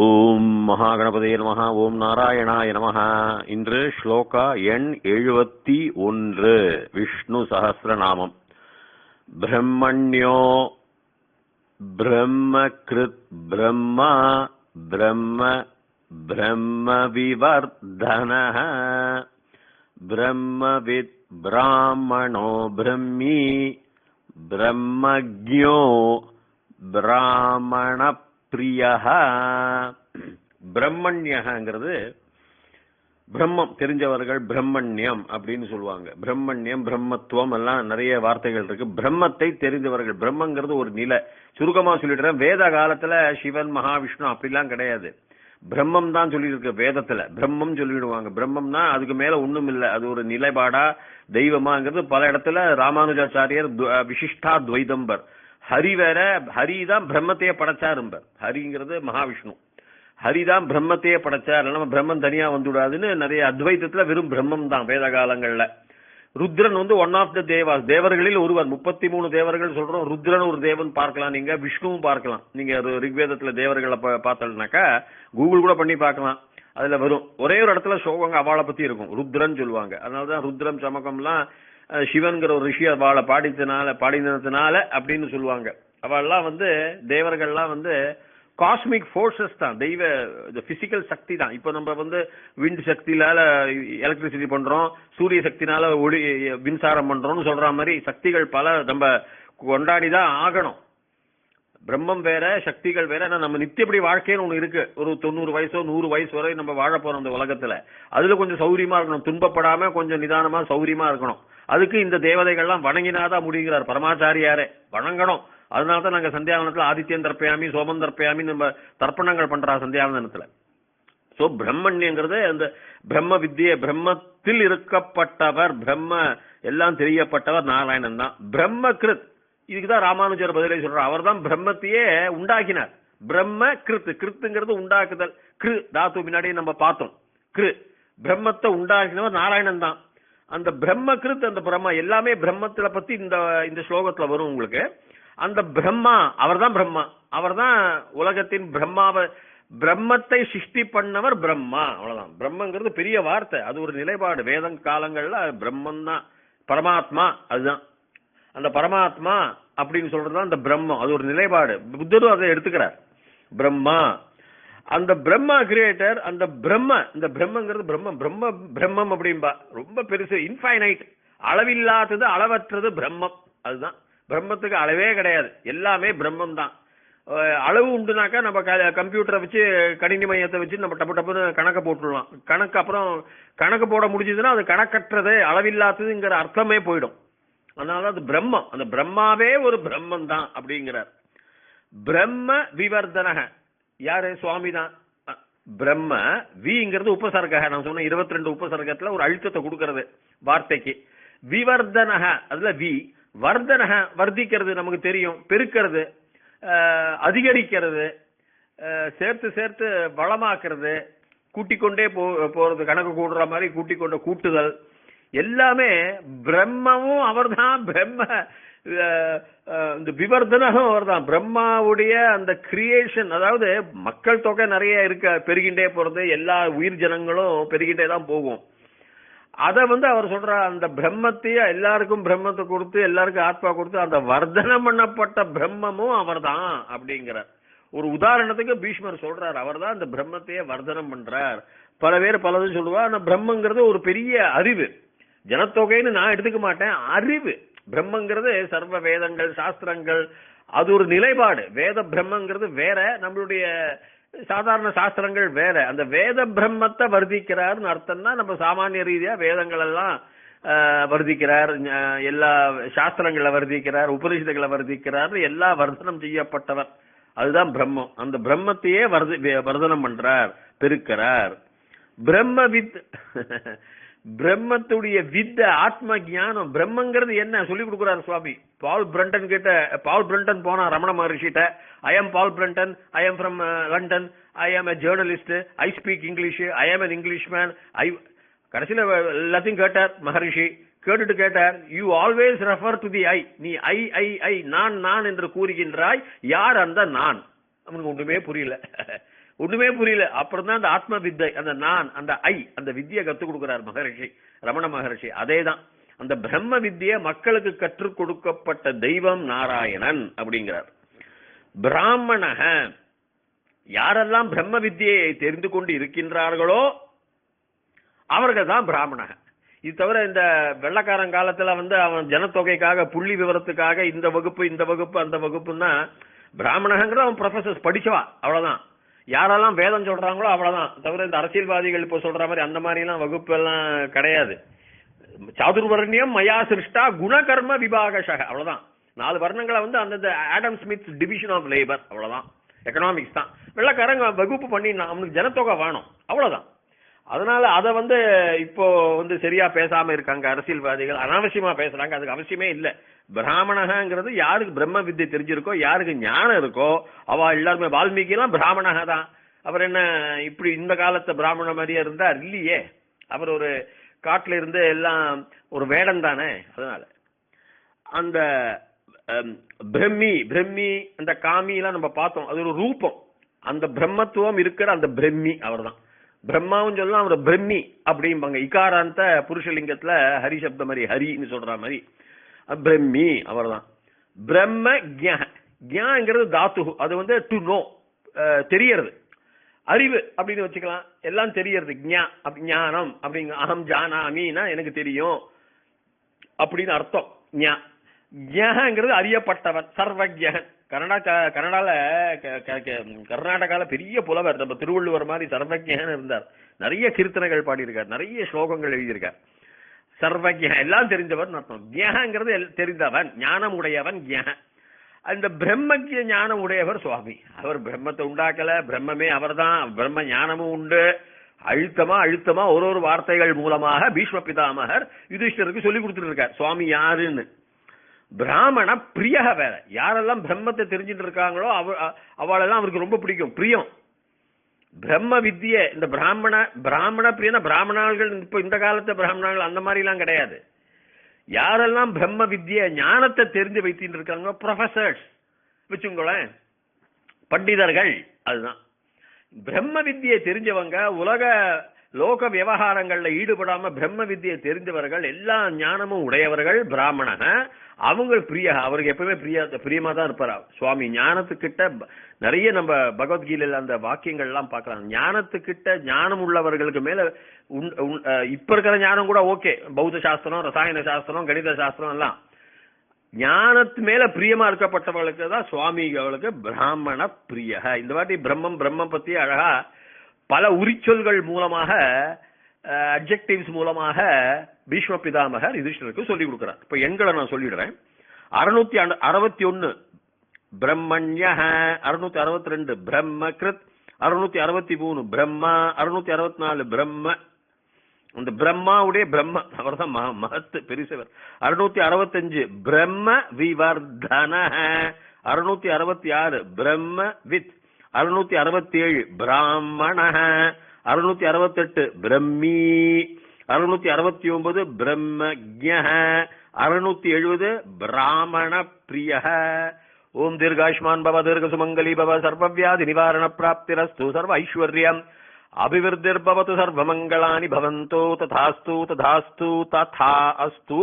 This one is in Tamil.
ஓம் மகாகணபதே நமக ஓம் நாராயணாய நமக இன்று ஸ்லோகா எண் எழுபத்தி ஒன்று விஷ்ணு சகசிரநாமம் பிரம்மண்யோ பிரம்ம கிருத் பிரம்மா பிரம்ம பிரம்ம விவர்தனः பிரம்மவித் பிராமணோ பிரம்மி பிரம்மஜோ பிராமண பிரியா பிரம்மண்யங்கிறது பிரம்மம் தெரிஞ்சவர்கள் பிரம்மண்யம் அப்படின்னு சொல்லுவாங்க. பிரம்மண்யம் பிரம்மத்துவம் எல்லாம் நிறைய வார்த்தைகள் இருக்கு. பிரம்மத்தை தெரிந்தவர்கள் பிரம்மங்கிறது ஒரு நிலை. சுருக்கமா சொல்லிடுறேன். வேத காலத்துல சிவன் மகாவிஷ்ணு அப்படிலாம் கிடையாது. பிரம்மம் தான் சொல்லியிருக்கு வேதத்துல. பிரம்மம் சொல்லிடுவாங்க. பிரம்மம்னா அதுக்கு மேல ஒண்ணும் இல்லை. அது ஒரு நிலைப்பாடா தெய்வமாங்கிறது பல இடத்துல ராமானுஜாச்சாரியர் து- விசிஷ்டா துவைதம்பர். ஹரி வேற ஹரி தான் பிரம்மத்தையே படைச்சாரும்பர் ஹரிங்கிறது மகாவிஷ்ணு. ஹரிதான் பிரம்மத்தையே படைச்சார். நம்ம பிரம்மன் தனியா வந்துவிடாதுன்னு நிறைய அத்வைதத்துல வெறும் பிரம்மம் தான் வேத காலங்கள்ல. ருத்ரன் வந்து ஒன் ஆஃப் த தேவாஸ். தேவர்களில் ஒருவர். முப்பத்தி மூணு தேவர்கள் சொல்றோம். ருத்ரன் ஒரு தேவன் பார்க்கலாம். நீங்க விஷ்ணுவும் பார்க்கலாம். நீங்க ஒரு ரிக்வேதத்துல தேவர்களை பார்த்தோன்னாக்கா பார்த்தோம்னாக்கா கூகுள் கூட பண்ணி பார்க்கலாம். அதுல வரும். ஒரே ஒரு இடத்துல சோகங்க அவளை பத்தி இருக்கும். ருத்ரன் சொல்லுவாங்க. அதனாலதான் ருத்ரம் சமக்கம்லாம் சிவன்கிற ஒரு ரிஷி அவளை பாடித்தனால பாடினதுனால அப்படின்னு சொல்லுவாங்க. அவள்லாம் வந்து தேவர்கள்லாம் வந்து காஸ்மிக் ஃபோர்ஸஸ் தான். தெய்வ இந்த பிசிக்கல் சக்தி தான். இப்போ நம்ம வந்து விண்ட் சக்தினால எலக்ட்ரிசிட்டி பண்ணுறோம் சூரிய சக்தினால ஒளி மின்சாரம் பண்ணுறோம்னு சொல்கிற மாதிரி சக்திகள் பல நம்ம கொண்டாடி தான் ஆகணும். பிரம்மம் வேற சக்திகள் வேற ஏன்னா நம்ம நித்தியப்படி வாழ்க்கைன்னு ஒன்று இருக்கு. ஒரு தொண்ணூறு வயசோ நூறு வயசு வரை நம்ம வாழ போறோம் அந்த உலகத்துல. அதுல கொஞ்சம் சௌரியமா இருக்கணும். துன்பப்படாம கொஞ்சம் நிதானமா சௌரியமா இருக்கணும். அதுக்கு இந்த தேவதைகள்லாம் வணங்கினாதான் முடிகிறார் பரமாச்சாரியாரே வணங்கணும். அதனால தான் நாங்கள் சந்தியாவனத்தில் ஆதித்யன் தர்ப்பயாமி சோமன் தர்ப்பயாமி நம்ம தர்ப்பணங்கள் பண்ணுறா சந்தியாவனத்தில். ஸோ பிரம்மண்யங்கிறது அந்த பிரம்ம வித்தியை பிரம்மத்தில் இருக்கப்பட்டவர் பிரம்ம எல்லாம் தெரியப்பட்டவர் நாராயணன் தான். பிரம்ம கிருத் இதுக்கு தான் ராமானுஜர் பதிலை சொல்றார். அவர் தான் பிரம்மத்தையே உண்டாக்கினார். பிரம்ம கிருத் கிருத்துங்கிறது உண்டாக்குதல். கிரு தாத்து பின்னாடியே நம்ம பார்த்தோம். கிரு. பிரம்மத்தை உண்டாக்கினவர் நாராயணன் தான். அந்த பிரம்ம கிருத் அந்த பிரம்மா எல்லாமே பிரம்மத்துல பத்தி இந்த இந்த ஸ்லோகத்துல வரும் உங்களுக்கு. அந்த பிரம்மா அவர் தான் பிரம்மா. அவர் தான் உலகத்தின் பிரம்மாவை பிரம்மத்தை சிருஷ்டி பண்ணவர் பிரம்மா. அவ்வளவுதான். பிரம்மங்கிறது பெரிய வார்த்தை. அது ஒரு நிலைப்பாடு. வேதம் காலங்கள்ல பிரம்மன் தான் பரமாத்மா அதுதான். அந்த பரமாத்மா அப்படின்னு சொல்றதுதான் அந்த பிரம்மம். அது ஒரு நிலைப்பாடு. புத்தரும் அதை எடுத்துக்கிறார். பிரம்மா அந்த பிரம்மா கிரியேட்டர் அந்த பிரம்ம இந்த பிரம்மங்கிறது பிரம்மம் பிரம்ம பிரம்மம் அப்படிம்பா. ரொம்ப பெருசு இன்ஃபைனைட் அளவில்லாதது அளவற்றது பிரம்மம். அதுதான். பிரம்மத்துக்கு அளவே கிடையாது. எல்லாமே பிரம்மம் தான் அளவு உண்டுனாக்கா நம்ம க- கம்ப்யூட்டரை வச்சு கணினி மையத்தை வச்சு நம்ம டப்பு டப்புன்னு கணக்கை போட்டுடலாம். கணக்கு அப்புறம் கணக்கு போட முடிஞ்சதுன்னா அது கணக்கற்றது அளவில்லாததுங்கிற அர்த்தமே போயிடும். அதனால அது பிரம்மம். அந்த பிரம்மாவே ஒரு பிரம்மம் தான் அப்படிங்கிறார். பிரம்ம விவர்தனக. யாரு? சுவாமி தான் பிரம்ம விங்கிறது உபசர்க நான் சொன்ன 22 ரெண்டு உபசர்க்கத்துல ஒரு அழுத்தத்தை கொடுக்கறது வார்த்தைக்கு. விவர்தனக அதுல வி. வர்தனக வர்த்திக்கிறது நமக்கு தெரியும். பெருக்கிறது அதிகரிக்கிறது சேர்த்து சேர்த்து வளமாக்குறது கூட்டிக்கொண்டே போ போறது கணக்கு கூடுற மாதிரி கூட்டிக் கொண்ட கூட்டுதல். எல்லாமே பிரம்மமும் அவர்தான். பிரம்ம இந்த விவர்தனகம் அவர்தான். பிரம்மாவுடைய அந்த கிரியேஷன் அதாவது மக்கள் தொகை நிறைய இருக்க பெருகின்றே போறது எல்லா உயிர் ஜனங்களும் பெருகிட்டே தான் போகும். அதை வந்து அவர் சொல்ற அந்த பிரம்மத்தையே எல்லாருக்கும் பிரம்மத்தை கொடுத்து எல்லாருக்கும் ஆத்மா கொடுத்து அந்த வர்தனம் பண்ணப்பட்ட பிரம்மமும் அவர் தான் அப்படிங்கிறார். ஒரு உதாரணத்துக்கு பீஷ்மர் சொல்றார் அவர்தான் அந்த பிரம்மத்தையே வர்தனம் பண்றார். பல பேர் பலதும் சொல்லுவா ஆனா பிரம்மங்கிறது ஒரு பெரிய அறிவு. ஜனத்தொகைன்னு நான் எடுத்துக்க மாட்டேன் அறிவு. பிரம்மங்கிறது சர்வ வேதங்கள் சாஸ்திரங்கள். அது ஒரு நிலைப்பாடு. வேத பிரம்மங்கிறது வேற நம்மளுடைய சாதாரண சாஸ்திரங்கள் வேற. அந்த வேத பிரம்மத்தை வர்த்திக்கிறார்னு அர்த்தம்னா நம்ம சாமானிய ரீதியா வேதங்கள் எல்லாம் ஆஹ், எல்லா சாஸ்திரங்களை வருதிக்கிறார் உபனிஷத்துகளை வருதிக்கிறார். எல்லா வர்தனம் செய்யப்பட்டவர். அதுதான் பிரம்மம். அந்த பிரம்மத்தையே வே- வர்தனம் பண்றார் பெருக்கிறார். பிரம்ம வித் பிரம்மத்துடைய வித்த ஆத்ம ஞானம் பிரம்மங்கிறது என்ன? சொல்லி கொடுக்குறாரு சுவாமி. பால் பிரண்டன் கிட்ட பால் பிரண்டன் போனா Ramana மகர்ஷிட்ட I am Paul Brunton I am from London I am a journalist I speak English I am an English man I கடைசியில் எல்லாத்தையும் கேட்டார் மகரிஷி. கேட்டுட்டு கேட்டார் you always refer to the I நீ ஐ ஐ ஐ நான் நான் என்று கூறுகின்றாய். யார் அந்த நான்? அவனுக்கு ஒன்றுமே புரியல. ஒண்ணுமே புரியல. அப்புறம் தான் அந்த ஆத்ம வித்தை அந்த நான் அந்த ஐ அந்த வித்தியை கத்துக் கொடுக்கிறார் மகரிஷி ரமண மகரிஷி. அதேதான். அந்த பிரம்ம வித்தியை மக்களுக்கு கற்றுக் கொடுக்கப்பட்ட தெய்வம் நாராயணன் அப்படிங்கிறார். பிராமணக யாரெல்லாம் பிரம்ம வித்தியை தெரிந்து கொண்டு இருக்கின்றார்களோ அவர்கள் தான் பிராமணக. இது தவிர இந்த வெள்ளக்காரன் காலத்துல வந்து அவன் ஜனத்தொகைக்காக புள்ளி விவரத்துக்காக இந்த வகுப்பு இந்த வகுப்பு அந்த வகுப்புன்னா பிராமணங்கிற அவன் ப்ரொஃபசர்ஸ் படிச்சவா அவ்வளவுதான். யாரெல்லாம் வேதம் சொல்றாங்களோ அவ்வளவுதான். தவிர இந்த அரசியல்வாதிகள் இப்போ சொல்ற மாதிரி அந்த மாதிரி எல்லாம் வகுப்பு எல்லாம் கிடையாது. சாதுர்வர்ணியம் மயா சிருஷ்டா குணகர்ம விபாகஷக. அவ்வளவுதான். நாலு வர்ணங்களை வந்து அந்தந்த Adam Smith division of labour. அவ்வளவுதான். எக்கனாமிக்ஸ் தான். வெள்ளக்காரங்க வகுப்பு பண்ணி அவனுக்கு ஜனத்தொகை வேணும். அவ்வளவுதான். அதனால அதை வந்து இப்போ வந்து சரியா பேசாம இருக்காங்க அரசியல்வாதிகள். அனாவசியமா பேசுறாங்க. அதுக்கு அவசியமே இல்லை. பிராமணகங்கிறது யாருக்கு பிரம்ம வித்தை தெரிஞ்சிருக்கோ யாருக்கு ஞானம் இருக்கோ அவ எல்லாருமே வால்மீகி எல்லாம் பிராமணக தான். அவர் என்ன இப்படி இந்த காலத்து பிராமண மாதிரியே இருந்தா இல்லையே. அவர் ஒரு காட்டுல இருந்து எல்லாம் ஒரு வேடம் தானே. அதனால அந்த பிரம்மி பிரம்மி அந்த காமி நம்ம பார்த்தோம். அது ஒரு ரூபம். அந்த பிரம்மத்துவம் இருக்கிற அந்த பிரம்மி அவர் தான் பிரம்மாவும் சொல்லலாம் அவர் பிரம்மி அப்படிம்பாங்க. இகாராந்த புருஷலிங்கத்துல ஹரி சப்த மாதிரி ஹரின்னு சொல்ற மாதிரி. பிரம்மி அவர் தான் பிரம்ம ஜ்ஞ தாத்து அது வந்து டு நோ தெரியறது. அறிவு அப்படின்னு வச்சுக்கலாம். எல்லாம் தெரியறது. ஞா அப்படி ஞானம் அப்படிங்க அகம் ஜானாமின்னா எனக்கு தெரியும். அப்படின்னு அர்த்தம். ஞா. ஞங்கிறது அறியப்பட்டவன் சர்வஜகன் கனடா க- க- க- கர்நாடகால பெரிய புலவர். நம்ம திருவள்ளுவர் மாதிரி சர்வஜகன் இருந்தார். நிறைய கீர்த்தனைகள் பாடியிருக்கார். நிறைய ஸ்லோகங்கள் எழுதியிருக்கார். சர்வஜ எல்லாம் தெரிஞ்சவன் அர்த்தம் ஜ்ஞங்கிறது எல்- தெரிந்தவன். ஞானம் உடையவன் ஜ்ஞ அந்த பிரம்மஜ்ய ஞானம் உடையவர் சுவாமி. அவர் பிரம்மத்தை உண்டாக்கல. பிரம்மமே அவர்தான். பிரம்ம ஞானமும் உண்டு. அழுத்தமா அழுத்தமா ஒரு ஒரு வார்த்தைகள் மூலமாக பீஷ்ம பிதாமகர் யுதிஷ்டருக்கு சொல்லி கொடுத்துட்டு இருக்கார். சுவாமி யாருன்னு? பிராமண பிரியக வேற. யாரெல்லாம் பிரம்மத்தை தெரிஞ்சுட்டு இருக்காங்களோ அவ அவளெல்லாம் அவருக்கு ரொம்ப பிடிக்கும். பிரியம். பிரம்ம வித்திய இந்த பிராமண பிராமண பிரியன பிராமணர்கள் இப்போ இந்த காலத்து பிராமணர்கள் அந்த மாதிரிலாம் கிடையாது. யாரெல்லாம் பிரம்ம வித்திய ஞானத்தை தெரிஞ்சு வைத்திட்டு இருக்காங்க ப்ரொஃபசர்ஸ் வச்சுங்களேன். பண்டிதர்கள். அதுதான். பிரம்ம வித்தியை தெரிஞ்சவங்க உலக லோக விவகாரங்கள்ல ஈடுபடாம பிரம்ம வித்தியை தெரிந்தவர்கள் எல்லா ஞானமும் உடையவர்கள் பிராமணக. அவங்க பிரிய அவருக்கு எப்பவுமே பிரியா பிரியமா தான் இருப்பார்? சுவாமி ஞானத்துக்கிட்ட நிறைய நம்ம பகவத்கீதையில அந்த வாக்கியங்கள் எல்லாம் பார்க்கலாம். ஞானத்துக்கிட்ட ஞானம் உள்ளவர்களுக்கு மேல இப்ப இருக்கிற ஞானம் கூட ஓகே. பௌத்த சாஸ்திரம் ரசாயன சாஸ்திரம் கணித சாஸ்திரம் எல்லாம். ஞானத்து மேல பிரியமா இருக்கப்பட்டவர்களுக்கு தான் சுவாமி அவளுக்கு பிராமண பிரியக. இந்த வாட்டி பிரம்மம் பிரம்மம் பத்தி அழகா பல உரிச்சொல்கள் மூலமாக அப்ஜெக்டிவ்ஸ் மூலமாக பீஷ்ம பிதாமகர் யுதிஷ்டருக்கு சொல்லி கொடுக்குறார். இப்போ எண்களை நான் சொல்லிடுறேன். அறுநூத்தி அறுபத்தி ஒன்னு பிரம்மண்ய அறுநூத்தி அறுபத்தி ரெண்டு பிரம்ம கிருத் அறுநூத்தி அறுபத்தி மூணு பிரம்மா அறுநூத்தி அறுபத்தி நாலு பிரம்ம. அந்த பிரம்மாவுடைய பிரம்ம அவர் தான் மகத்து பெரிசவர். அறுநூத்தி அறுபத்தஞ்சு பிரம்ம விவர்தன. அறுநூத்தி அறுபத்தி ஆறு பிரம்ம வித். அறுநூத்தி அறுபத்தி ஏழு பிராமண அறுநூத்தி அறுபத்தெட்டு பிரம்மி அறுநூத்தி அறுபத்தி ஒன்பது பிரம்மஜ அறுநூத்தி எழுபது பிராமண பிரிய ஓம் தீர்காஷ்மான் பவ தீர்க சுமங்கலி பவ சர்வவியாதி நிவாரண பிராப்திரஸ்து சர்வ ஐஸ்வர்யம் அபிவிருத்திர்பவத்து சர்வமங்களானி பவந்தோ ததாஸ்து ததாஸ்து ததா அஸ்து.